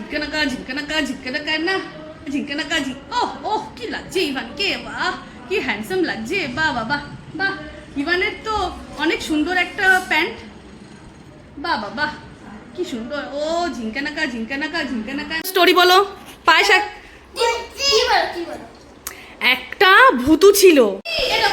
ঝিঙ্কানাকা ঝিঙ্কানাকা ঝিঙ্কানাকা না ঝিঙ্কানাকা ঝি ওহ ওহ কি লাগছে ইভানকে বাহ কি হ্যান্ডসাম লাগছে বাহ ইভানের তো অনেক সুন্দর একটা প্যান্ট বাহ কি সুন্দর ও ঝিঙ্কানাকা ঝিঙ্কানাকা ঝিঙ্কানাকা স্টোরি বলো পায়েস একটা ভূতু ছিল। এটা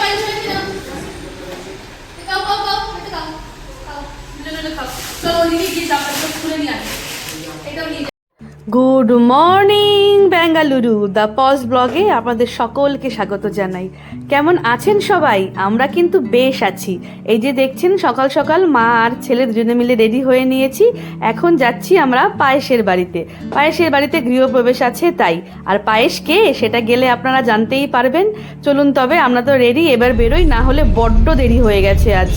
good morning Bengaluru the pause ব্লগে আপনাদের সকলকে স্বাগত জানাই। কেমন আছেন সবাই? আমরা কিন্তু বেশ আছি। এই যে দেখছেন, সকাল সকাল মা আর ছেলে দুজনে মিলে রেডি হয়ে নিয়েছি। এখন যাচ্ছি আমরা পায়েসের বাড়িতে। পায়েসের বাড়িতে গৃহপ্রবেশ আছে, তাই। আর পায়েস কে? সেটা গেলে আপনারা জানতেই পারবেন। চলুন তবে, আমরা তো রেডি, এবার বেরোই। না হলে বড্ড দেরি হয়ে গেছে আজ।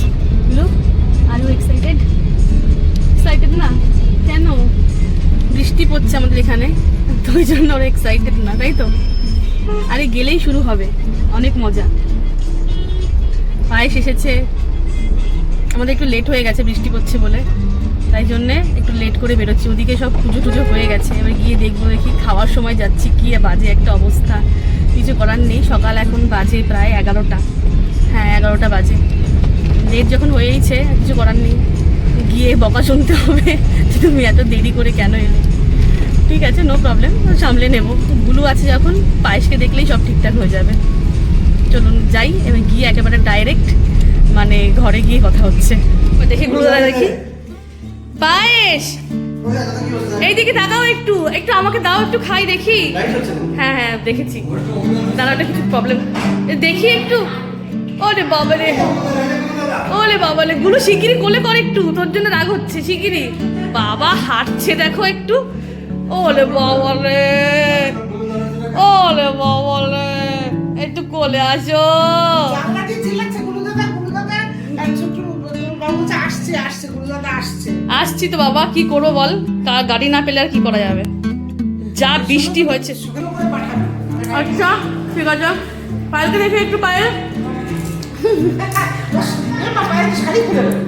আর এক্সাইটেড এক্সাইটেড না? কেন? বৃষ্টি পড়ছে আমাদের এখানে, তো ওই জন্য ওরা এক্সাইটেড না, তাই তো? আরে গেলেই শুরু হবে, অনেক মজা। পায়েস এসেছে, আমাদের একটু লেট হয়ে গেছে, বৃষ্টি পড়ছে বলে। তাই জন্যে একটু লেট করে বেরোচ্ছি, ওদিকে সব পুজো টুজো হয়ে গেছে, এবার গিয়ে দেখব দেখি খাওয়ার সময় যাচ্ছি কি বাজে একটা অবস্থা। কিছু করার নেই, সকাল এখন বাজে প্রায় এগারোটা। হ্যাঁ এগারোটা বাজে। লেট যখন হয়েইছে কিছু করার নেই। গিয়ে বকা শুনতে হবে যে তুমি এত দেরি করে কেন এলে। ঠিক আছে নো প্রবলেম সামলে নেব। গুলু আছে যখন, পায়েসকে দেখলেই সব ঠিকঠাক হয়ে যাবে। চলুন যাই, এবার গিয়ে একেবারে ডাইরেক্ট মানে ঘরে গিয়ে কথা হচ্ছে। দেখি গুলু দাদা দেখি। পায়েস! এইদিকে তাকাও একটু একটু আমাকে দাও, একটু খাই দেখি। হ্যাঁ হ্যাঁ দেখেছি। দাদাটা কিছু প্রবলেম দেখি একটু। ওরে বাবা রে ওলে বাবা রে গুলো শিগগিরি কোলে কর একটু তোর জন্য রাগ হচ্ছে শিগগিরি বাবা হাঁটছে দেখো একটু। ওলে বাবা রে ওলে বাবা রে একটু কোলে আসো। আসছে তো বাবা কি করব বল? গাড়ি না পেলে আর কি করা যাবে? যা বৃষ্টি হয়েছে। আচ্ছা ঠিক আছে। পায়েলকে দেখে একটু পায়েল। এ বাবা শাড়ি খুলে ফেলল।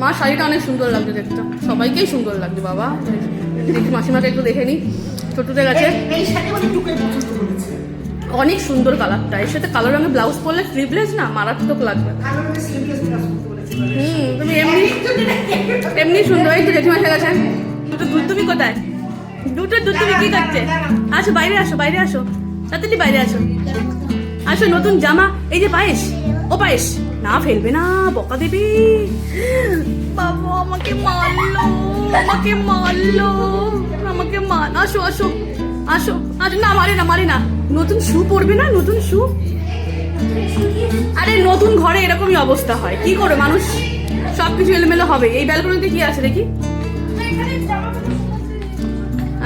মা, শাড়িটা অনেক সুন্দর লাগছে দেখতে। সবাইকেই সুন্দর লাগছে, বাবা। মাসিমাকে একটু দেখে নি। ছোটদের কাছে। অনেক সুন্দর কালারটা। এর সাথে কালো রঙের ব্লাউজ পরলে স্লিভলেস না? মারাত্মক লাগবে। হুম, তুমি এমনি এমনি সুন্দর। এই তো জেঠিমা দুটো দুধ তুমি কোথায়? দুটো দুধ তুমি কি করছে আসো বাইরে আসো বাইরে আসো। তাড়াতাড়ি বাইরে আসো। আসো, নতুন জামা। এই যে পায়েস। ও পায়েস। না ফেলবে না, বকা দেবে। বাবু, আমাকে মারলো আমাকে মারলো, আমাকে মার আসো আসো আসো। আসো না, মারে না মারে না। নতুন শু পরবে না, নতুন শু? আরে নতুন ঘরে এরকমই অবস্থা হয়। কি করে মানুষ? সবকিছু এলোমেলো হবে। এই ব্যালকনিতে কি আছে দেখি?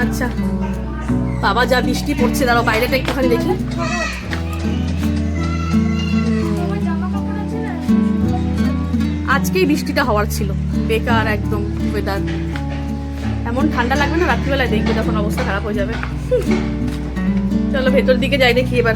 আচ্ছা। বাবা, যা বৃষ্টি পড়ছে, দাঁড়াও, বাইরেটা একটুখানি দেখি। আজকেই বৃষ্টিটা হওয়ার ছিল। বেকার একদম ওয়েদার এমন ঠান্ডা লাগবে না, রাত্রিবেলায় দেখবে তখন অবস্থা খারাপ হয়ে যাবে। চলো ভেতর দিকে যাই দেখি এবার।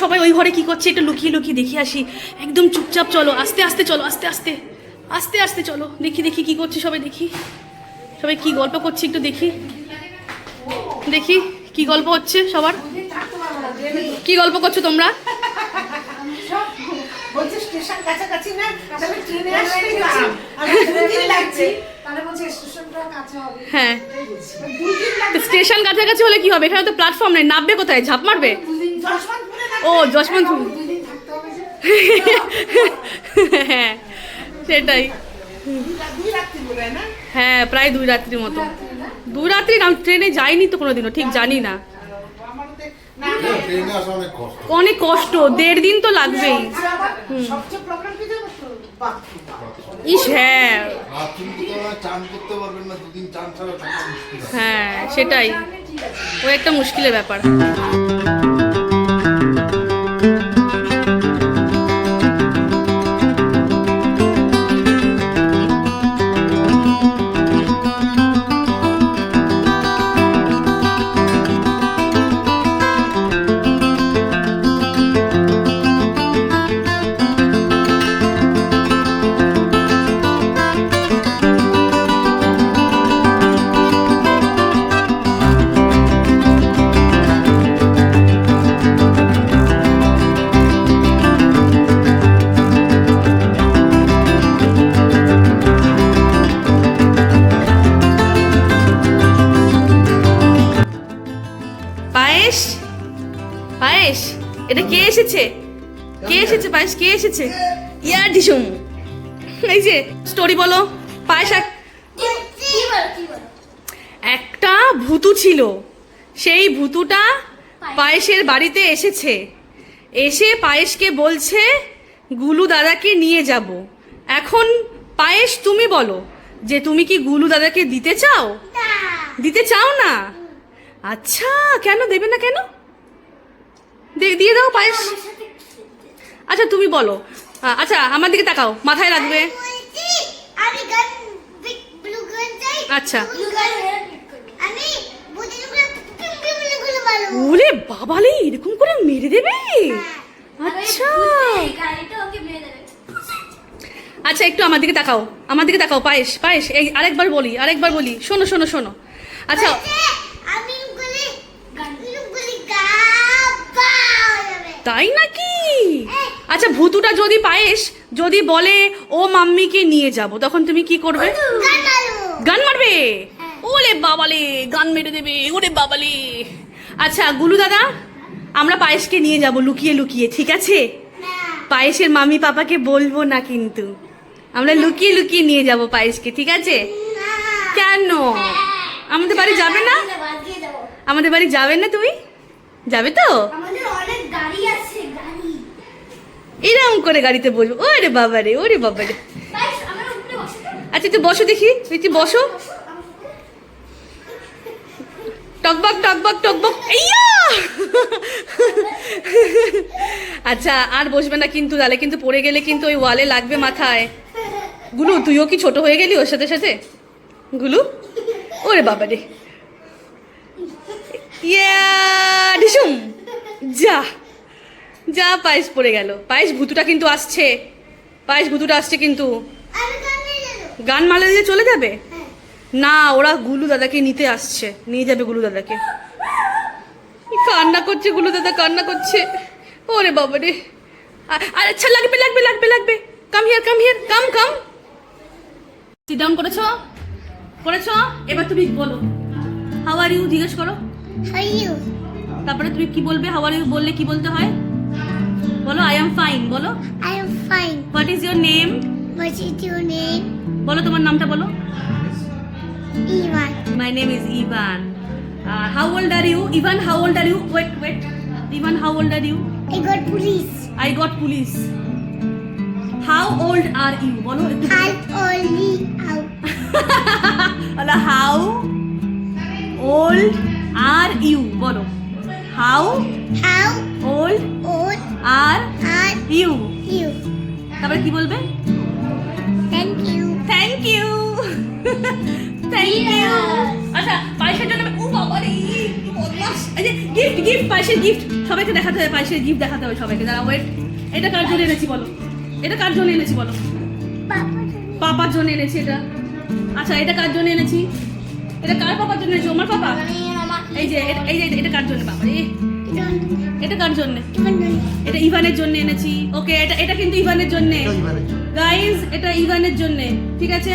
সবাই ওই ঘরে কি করছে একটু লুকিয়ে লুকিয়ে দেখে আসি। একদম চুপচাপ চলো, আস্তে আস্তে চলো, আস্তে আস্তে আস্তে আস্তে চলো। দেখি দেখি কি করছে সবাই, দেখি। সবাই কি গল্প করছে একটু দেখি। দেখি কি গল্প হচ্ছে সবার। কি গল্প করছ তোমরা? হ্যাঁ। স্টেশন কাছাকাছি হলে কি হবে? এখানে তো প্ল্যাটফর্ম নেই। নামবে কোথায়? ঝাঁপ মারবে? ও যশবন্তপুর দুদিন থাকতে হবে যে হ্যাঁ সেটাই। হ্যাঁ প্রায় দুই রাত্রির মতো। দুই রাত্রি না, ট্রেনে যাইনি তো কোনোদিনও, ঠিক জানি না। অনেক কষ্ট, দেড় দিন তো লাগবেই। ইস হ্যাঁ। হ্যাঁ সেটাই। ও একটা মুশকিলের ব্যাপার। এই যে স্টোরি বলো। পায়েস একটা ভুতু ছিল। সেই ভুতুটা পায়েসের বাড়িতে এসেছে। এসে পায়েসকে বলছে, গুলু দাদাকে নিয়ে যাব। এখন পায়েস তুমি বলো, যে তুমি কি গুলু দাদাকে দিতে চাও? দিতে চাও না? আচ্ছা কেন দেবে না কেন? দিয়ে দাও পায়েস। আচ্ছা তুমি বলো। আচ্ছা আমার দিকে তাকাও মাথায় রাখবে। আচ্ছা। ওরে বাবালে এরকম করে মেরে দেবে? আচ্ছা। মেরে দেবে। আচ্ছা একটু আমার দিকে তাকাও আমার দিকে তাকাও পায়েস পায়েস এই আরেকবার বলি আরেকবার বলি শোনো শোনো শোনো। আচ্ছা তাই নাকি? আচ্ছা ভুতুটা যদি পায়েস, যদি বলে, ও মাম্মিকে নিয়ে যাব তখন তুমি কি করবে? গান মারবে? ওরে বাবালে, গান মেরে দেবে, ওরে বাবালে। আচ্ছা গুলু দাদা, আমরা পায়েসকে নিয়ে যাব, লুকিয়ে লুকিয়ে, ঠিক আছে? পায়েসের মামি পাপাকে বলব না কিন্তু। আমরা লুকিয়ে লুকিয়ে নিয়ে যাব পায়েসকে, ঠিক আছে? কেন? আমাদের বাড়ি যাবে না? আমাদের বাড়ি যাবে না তুমি? যাবে তো আমাদের অনেক গাড়ি আছে গাড়ি এরকম করে গাড়িতে বলব, ওরে বাবা রে, ওরে বাবা রে। আচ্ছা তুই বসো দেখি তুই তুই বসো। টকবক টকবক টকবক আচ্ছা আর বসবে না কিন্তু তাহলে, কিন্তু পড়ে গেলে কিন্তু ওই ওয়ালে লাগবে মাথায়। গুলু, তুইও কি ছোট হয়ে গেলি ওর সাথে সাথে? গুলু, ওরে বাবা রে। ইয়া, ডিসুম, যা। যা পায়েস পড়ে গেল। পায়েস ভুতুটা কিন্তু আসছে। পায়েস ভুতুটা আসছে কিন্তু। গান মালা দিয়ে চলে যাবে? না ওরা গুলু দাদাকে নিতে আসছে। নিয়ে যাবে গুলু দাদাকে। কান্না করছে গুলু দাদা কান্না করছে। ওরে বাবা রে। আচ্ছা লাগবে লাগবে লাগবে লাগবে। Come here come here come come sit down করেছ? করেছ? এবার তুমি বলো। হাউ আর ইউ জিজ্ঞেস করো। হাউ ইউ তারপরে তুমি কি বলবে? হাউ আর ইউ বললে কি বলতে হয়? বলো আই এম ফাইন বলো I am fine what is your name what is your name বলো তোমার নামটা বলো Ivan My name is Ivan. Uh, how old are you? Ivan, how old are you? Wait, wait. Ivan, how old are you? I got police I got police. How old are you? বলো একটু How only বলো how old are you? বলো how How old old are are you? you? তারপরে কি বলবে? Thank you thank you thank you আচ্ছা পয়সার জন্য ও বাবা রে গিফট গিফট পায়েসের গিফট সবাইকে দেখাতে হবে পায়েসের গিফট দেখাতে হবে সবাইকে। দাঁড়া ওয়েট এটা কার জন্য এনেছি বলো? এটা কার জন্য এনেছি বলো? পাপার জন্য এনেছি এটা। আচ্ছা এটা কার জন্য এনেছি? এটা কার পাপার জন্য এনেছি? আমার পাপা? এই যে এটা- এই যে এটা কার জন্য? বাবা রে এটা কার জন্য? এটা ইভানের জন্য এনেছি। ওকে এটা এটা কিন্তু ইভানের জন্য। গাইস এটা ইভানের জন্য। ঠিক আছে?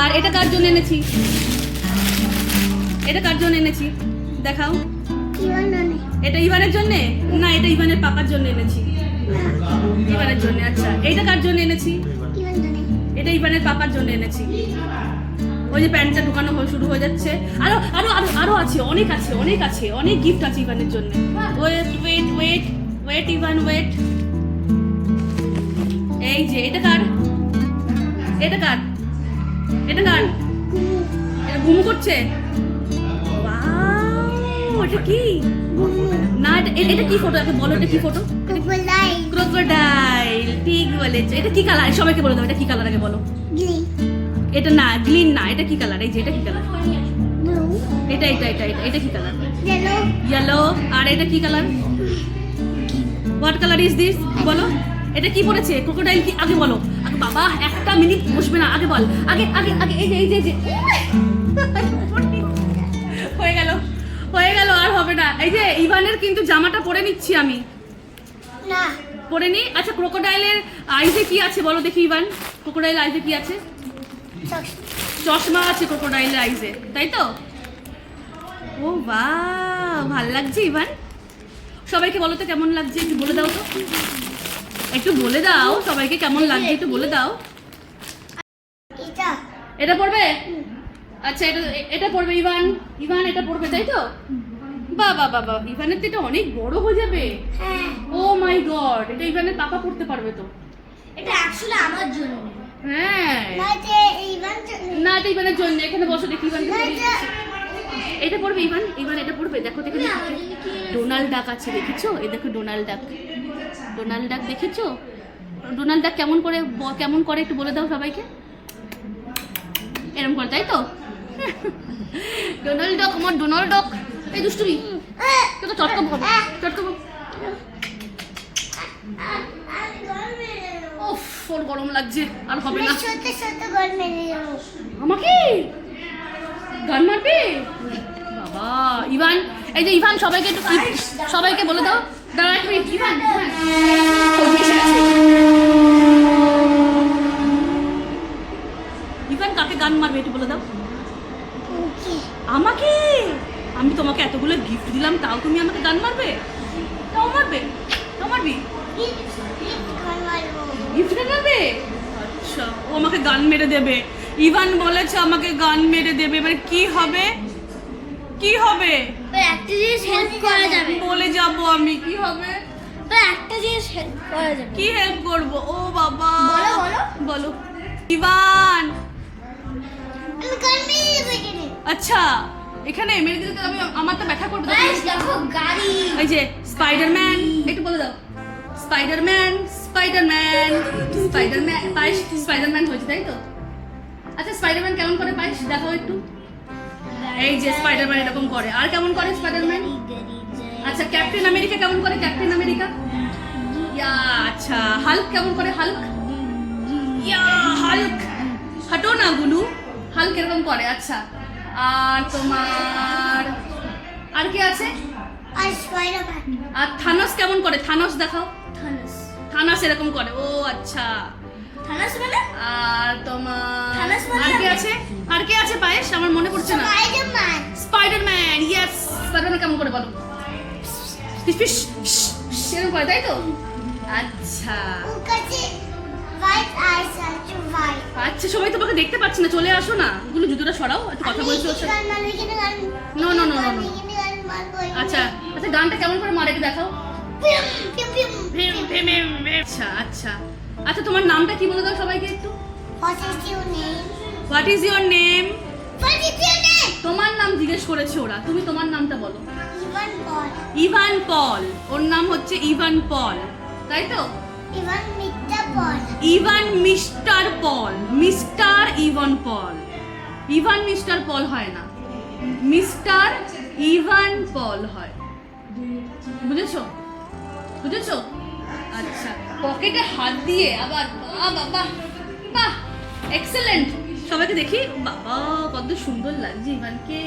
আর এটা কার জন্য এনেছি? এটা কার জন্য এনেছি? দেখাও। এটা ইভানের জন্য? না এটা ইভানের পাপার জন্য এনেছি। ইভানের জন্য আচ্ছা। এইটা কার জন্য এনেছি? এটা ইভানের পাপার জন্য এনেছি। ওই যে প্যান্টটা ঢুকানো হয়ে শুরু হয়ে যাচ্ছে। আরও আরও আরও আরও আছে অনেক আছে অনেক আছে অনেক গিফট আছে ইভানের জন্য। Wait wait wait wait Ivan wait এই যে এটা কার? এটা কার? এটা কার? এটা ঘুম করছে? এটা কি? না এটা এটা কি ফটো আগে বলো এটা কি ফটো ক্রোকোডাইল ঠিক বলেছ। এটা কি কালার সবাইকে বলে দাও এটা কি কালার আগে বলো। এটা না গ্রিন না এটা কি কালার এই যে এটা কি কালার এটা এটা এটা এটা এটা কি কালার ইয়েলো আর এটা কি colour what colour is this বলো। এটা কি পড়েছে? ক্রোকোডাইল কি? আগে বলো। আগে বাবা একটা মিনিট বসবে না আগে বল। আগে আগে আগে এই যে এই যে এই যে। হয়ে গেল। হয়ে গেল আর হবে না। এই যে ইভানের কিন্তু জামাটা পরে নিচ্ছি আমি। না। পরে নি? আচ্ছা ক্রোকোডাইলের আইজে কি আছে? বলো দেখি ইভান। ক্রোকোডাইল আইজে কি আছে? চশমা আছে ক্রোকোডাইলের আইজে তাই তো? ও বা ভালো লাগছে ইভান। সবাইকে বলো তো কেমন লাগছে একটু বলে দাও তো। একটু বলে দাও সবাইকে কেমন লাগছে একটু বলে দাও। এটা পড়বে? আচ্ছা এটা এটা পড়বে ইভান। ইভান এটা পড়বে তাই তো? বাবা বাবা ইভানের তো এটা অনেক বড় হয়ে যাবে। ও মাই গড এটা ইভানের পাপা পড়তে পারবে তো। এটা অ্যাকচুয়ালি আমার জন্য। হ্যাঁ। না এটা ইভানের জন্য এখানে বসো দেখি ইভান এটা পড়বে ইভান? ইভান এটা পড়বে? দেখো দেখে ডোনাল্ড ডাক আছে দেখেছ? এই দেখো ডোনাল্ড ডাক। ডোনাল্ড ডাক দেখেছ? ডোনাল্ড ডাক কেমন করে কেমন করে একটু বলে দাও সবাইকে। এরকম করে তাই তো? ডোনাল্ড ডক আমার ডোনাল্ড ডক। এই দুষ্টুমি তোকে চটকাবো চটকাবো ওফ ওর গরম লাগছে আর হবে না। আমাকে? গান মারবে? বাবা ইভান এই যে ইভান সবাইকে একটু সবাইকে বলে দাও। দাঁড়া এক মিনিট ইভান। ইভান। কাকে গান মারবে একটু বলে দাও। আমাকে। আমি তোমাকে এতগুলো গিফট দিলাম তাও তুমি আমাকে গান মারবে? তাও মারবে? তাও মারবি? গিফট গান আচ্ছা ও আমাকে গান মেরে দেবে। ইভান বলেছে আমাকে গান মেরে দেবে। এবার কি হবে? কি হবে? একটা জিনিস হেল্প করা যাবে বলে যাব আমি। কি হবে? একটা জিনিস হেল্প করা যাবে। কি হেল্প করব? ও বাবা। বলো, বলো। বলো। ইভান! আচ্ছা এখানে মেরে দিলে আমি আমার তো ব্যথা করবে। দেখো গাড়ি। এই যে স্পাইডারম্যান একটু বলে দাও। স্পাইডারম্যান স্পাইডারম্যান স্পাইডারম্যান পায়েস স্পাইডারম্যান হয়েছে তাই তো? আচ্ছা স্পাইডারম্যান কেমন করে পায়েস? দেখাও একটু। এই যে স্পাইডারম্যান এরকম করে। আর কেমন করে স্পাইডারম্যান আচ্ছা ক্যাপ্টেন আমেরিকা কেমন করে? ক্যাপ্টেন আমেরিকা ইয়া আচ্ছা হাল্ক কেমন করে? হাল্ক ইয়া হাল্ক হাঁটো না গুলু। হাল্ক এরকম করে আচ্ছা। আর তোমার আর কি আছে? আর থানস কেমন করে? থানস দেখাও। থানাস এরকম করে। ও আচ্ছা। থানাস মানে? আর তোমার থানাস মানে আর কি? আছে? আর কি আছে পায়েস? আমার মনে পড়ছে না। স্পাইডারম্যান। স্পাইডারম্যান ইয়েস স্পাইডারম্যান কেমন করে বলো। ফিস ফিস সেরকম করে তাই তো? আচ্ছা। আচ্ছা সবাই তোমাকে দেখতে পাচ্ছি না চলে আসো না। ওগুলো জুতোটা সরাও একটু কথা বলছি ওর সাথে no, no, no, no. আচ্ছা আচ্ছা গানটা কেমন করে মারে আচ্ছা আচ্ছা আচ্ছা তোমার নামটা কি বলে দাও সবাইকে একটু? হোয়াট ইজ ইওর নেম তোমার নাম জিজ্ঞেস করেছে ওরা তুমি তোমার নামটা বলো। ইভান পল ওর নাম হচ্ছে ইভান পল তাই তো? Ivan mister Paul mister Ivan Paul Ivan mister Paul হয় না। মিস্টার ইভান পল হয়। বুঝেছ? বুঝেছ? আচ্ছা পকেটে হাত দিয়ে আবার বাহ বাবা বাহ এক্সেলেন্ট সবাইকে দেখি বাবা কত সুন্দর লাগছে ইভানকে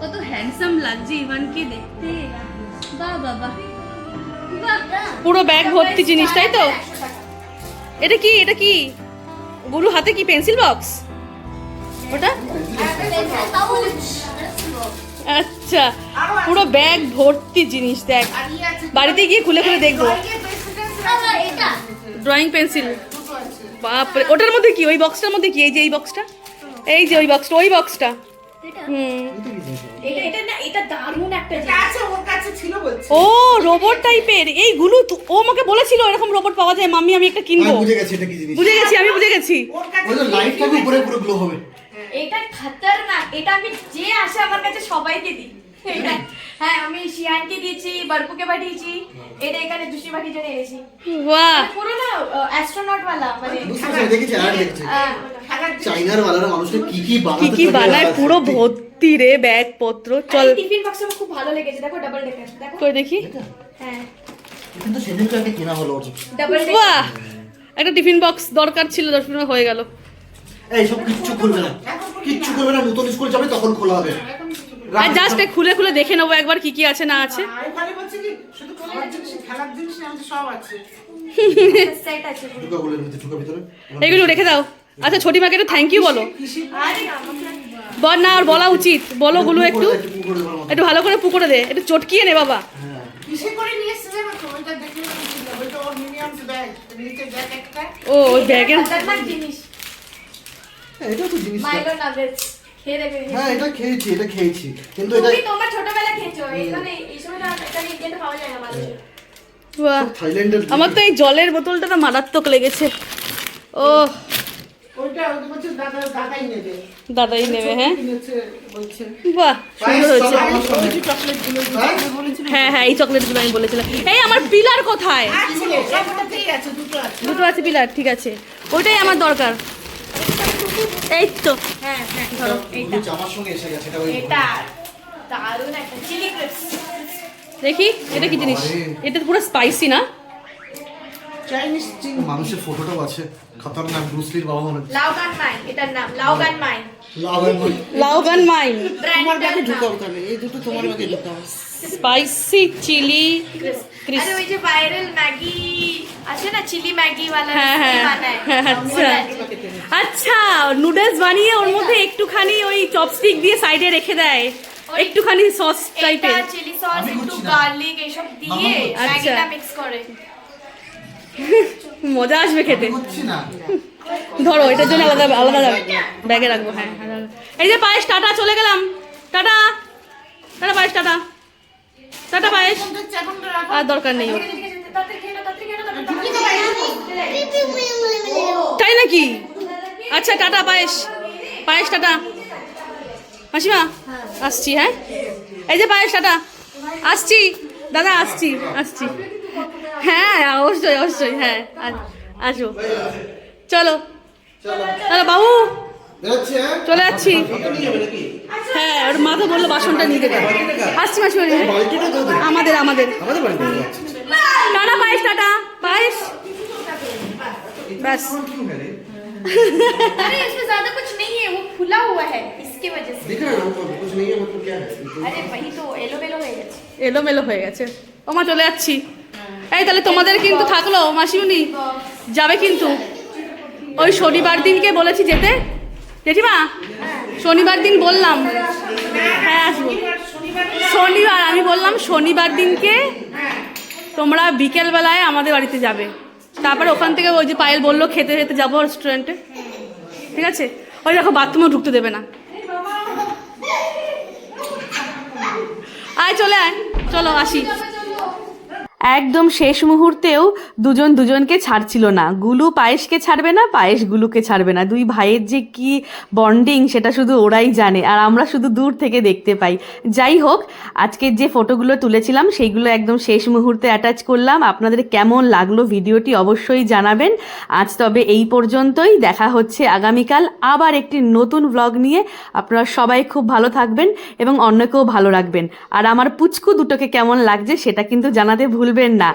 কত হ্যান্ডসাম লাগছে ইভানকে দেখতে। বাহ বাবা পুরো ব্যাগ ভর্তি জিনিস তাই তো? এটা কি এটা কি? গুরু হাতে কি পেন্সিল বক্স ওটা? আচ্ছা। পুরো ব্যাগ ভর্তি জিনিস দেখ। বাড়িতে গিয়ে খুলে খুলে দেখব। ড্রয়িং পেন্সিল বাপরে ওটার মধ্যে কি? ওই বক্সটার মধ্যে কি? এই যে এই বক্সটা এই যে ওই বক্সটা ওই বক্সটা হুম। এটা এটা না এটা দারুণ একটা এটা আছে, ওর কাছে ছিল বলছে। ও রোবট টাইপের এই গুলো তো- ও আমাকে বলেছিল এরকম রোবট পাওয়া যায় মাম্মি আমি একটা কিনবো। বুঝে গেছি এটা কি জিনিস। বুঝে গেছি আমি বুঝে গেছি। ওর কাছে ওই যে লাইট থাকবে উপরে পুরো গ্লো হবে। এটা আমি যে আসে আমার কাছে সবাইকে দিই। হ্যাঁ আমি শিয়ানকে দিয়েছি বরপুকে পাঠিয়েছি। এটা এখানে পাঠিয়ে জন্য এনেছি। বাহ। পুরো না অ্যাস্ট্রোনট वाला মানে দেখেছি আর দেখেছি। চাইনার মানুষকে কি কি কি বানাতে কি থাকে বানায় পুরো ভর্তি রে ব্যাগ পত্র চল। টিফিন বক্স আমার খুব ভালো লেগেছে দেখো ডাবল ডেকার দেখো। কই দেখি। হ্যাঁ। কিন্তু সেদিনকে আগে কেনা হলো। ডাবল বাহ! একটা টিফিন বক্স দরকার ছিল দশ মিনিট হয়ে গেল। এই সব কিচ্ছু খুলবে না। কিচ্ছু করবে না নতুন স্কুল যাবে তখন খোলা হবে। আর জাস্ট খুলে খুলে দেখে নেব একবার কি কি আছে না আছে। ওখানে বলছে কি, শুধু খাওয়ার জিনিস, খেলার জিনিস আমাদের সব আছে। সেট আছে পুরো। ঢুকা বলে ভিতরে ঢুকা ভিতরে। এগুলো রেখে দাও। আচ্ছা ছোটি মাকে একটু থ্যাংক ইউ বলো। বল না আর বলা উচিত। বলো গুলো একটু। একটু ভালো করে পুকুরে দে। একটু চটকিয়ে নে বাবা। হ্যাঁ। ও ব্যাগের জিনিস। হ্যাঁ, এটা তো জিনিস মাইলো নাগেটস খেয়ে দেখবে হ্যাঁ এটা খেয়েছি এটা খেয়েছি। কিন্তু এটা তুমি তোমার ছোটবেলা খেয়েছো এখানে এই সময় না ইন্ডিয়াতে পাওয়া যায় না ভালো থাইল্যান্ডের আমার তো এই জলের বোতলটা তো মারাত্মক লেগেছে। ও। ওইটা ওইটা বলছে দাদা- দাদাই নেবে। হ্যাঁ? বাহ হ্যাঁ? হ্যাঁ হ্যাঁ এই চকলেটগুলো আমি বলেছিলাম। এই আমার পিলার কোথায়? আছে, একটাতেই আছে, দুটো আছে। দুটো আছে পিলার ঠিক আছে। ওইটাই আমার দরকার। এই তো। হ্যাঁ হ্যাঁ ধরো এইটা। জামার সঙ্গে এসে গেছে এটা এটা দারুণ একটা চিলি ক্রিপস। দেখি এটা কি জিনিস? এটা তো পুরো স্পাইসি না? চাইনিজ চিং মানুষের ফটোটাও আছে। খতরনাক ব্রুসলির বাবা মনে লাউ গান মাইন এটার নাম লাউগান মাইন লাউয়ের মধ্যে। লাউগান মাইন তোমার ব্যাগে ঢুকাও তাহলে। এই দুটো তোমার ব্যাগে ঢুকাও। স্পাইসি চিলি আরে ওই যে ভাইরাল ম্যাগি আছে না? চিলি ম্যাগি वाला হ্যাঁ হ্যাঁ। বানায়। হ্যাঁ, আচ্ছা আচ্ছা নুডলস বানিয়ে ওর মধ্যে একটুখানি ওই চপস্টিক দিয়ে সাইডে রেখে দেয়। একটুখানি সস এটা টাইপের চিলি সস একটু গার্লিক এসব দিয়ে। ম্যাগিটা মিক্স করে। মজা আসবে খেতে। না। ধরো এটার জন্য আলাদা আলাদা ব্যাগে রাখব হ্যাঁ হ্যাঁ, এই যে পায়েস টাটা চলে গেলাম। টাটা। টাটা পায়েস টাটা। টাটা পায়েস। আর দরকার নেই তাই নাকি? আচ্ছা টাটা পায়েস। পায়েস টাটা। মাসিমা আসছি হ্যাঁ? এই যে পায়েস টাটা। আসছি। দাদা আসছি আসছি। হ্যাঁ অবশ্যই অবশ্যই হ্যাঁ আসো চলো তাহলে বাবু বেরোচ্ছে হ্যাঁ? চলে যাচ্ছি কত নিয়ে যাবে নাকি? হ্যাঁ ওর মা তো বললো বাসনটা নিয়ে যেতে আসছি মাসিমা নিয়ে। বালতিটা দাও তো। আমাদের আমাদের আমাদের বাড়িতে যাচ্ছে টাটা পায়েস টাটা পায়েস ব্যাস क्यों है रे अरे इसमें ज्यादा कुछ नहीं है वो खुला हुआ है इसके वजह से दिख रहा है ना ऊपर कुछ नहीं है मतलब क्या है अरे वही तो एलो मेलो हो गया এলোমেলো হয়ে গেছে ও মা চলে যাচ্ছি এই তাহলে তোমাদের কিন্তু থাকলো মাসিমুনি যাবে কিন্তু ওই শনিবার দিনকে বলেছি যেতে? জেঠিমা? শনিবার দিন বললাম। হ্যাঁ আসব। শনিবার, আমি বললাম শনিবার দিনকে তোমরা বিকেলবেলায় আমাদের বাড়িতে যাবে। তারপরে ওখান থেকে ওই যে পায়েল বলল, খেতে খেতে যাব রেস্টুরেন্টে ঠিক আছে? ওই দেখো বাথরুমে ঢুকতে দেবে না। আয়, চলে আয়। চলো, আসি। একদম শেষ মুহূর্তেও দুজন দুজনকে ছাড়ছিল না। গুলু পায়েসকে ছাড়বে না পায়েস গুলুকে ছাড়বে না। দুই ভাইয়ের যে কি বন্ডিং সেটা শুধু ওরাই জানে আর আমরা শুধু দূর থেকে দেখতে পাই। যাই হোক, আজকের যে ফটোগুলো তুলেছিলাম, সেইগুলো একদম শেষ মুহূর্তে অ্যাটাচ করলাম। আপনাদের কেমন লাগল ভিডিওটি অবশ্যই জানাবেন। আজ তবে এই পর্যন্তই। দেখা হচ্ছে আগামীকাল আবার একটি নতুন ব্লগ নিয়ে। আপনারা সবাই খুব ভালো থাকবেন এবং অন্যকেও ভালো রাখবেন। আর আমার পুচকু দুটোকে কেমন লাগছে, সেটা কিন্তু জানাতে ভুলবেন না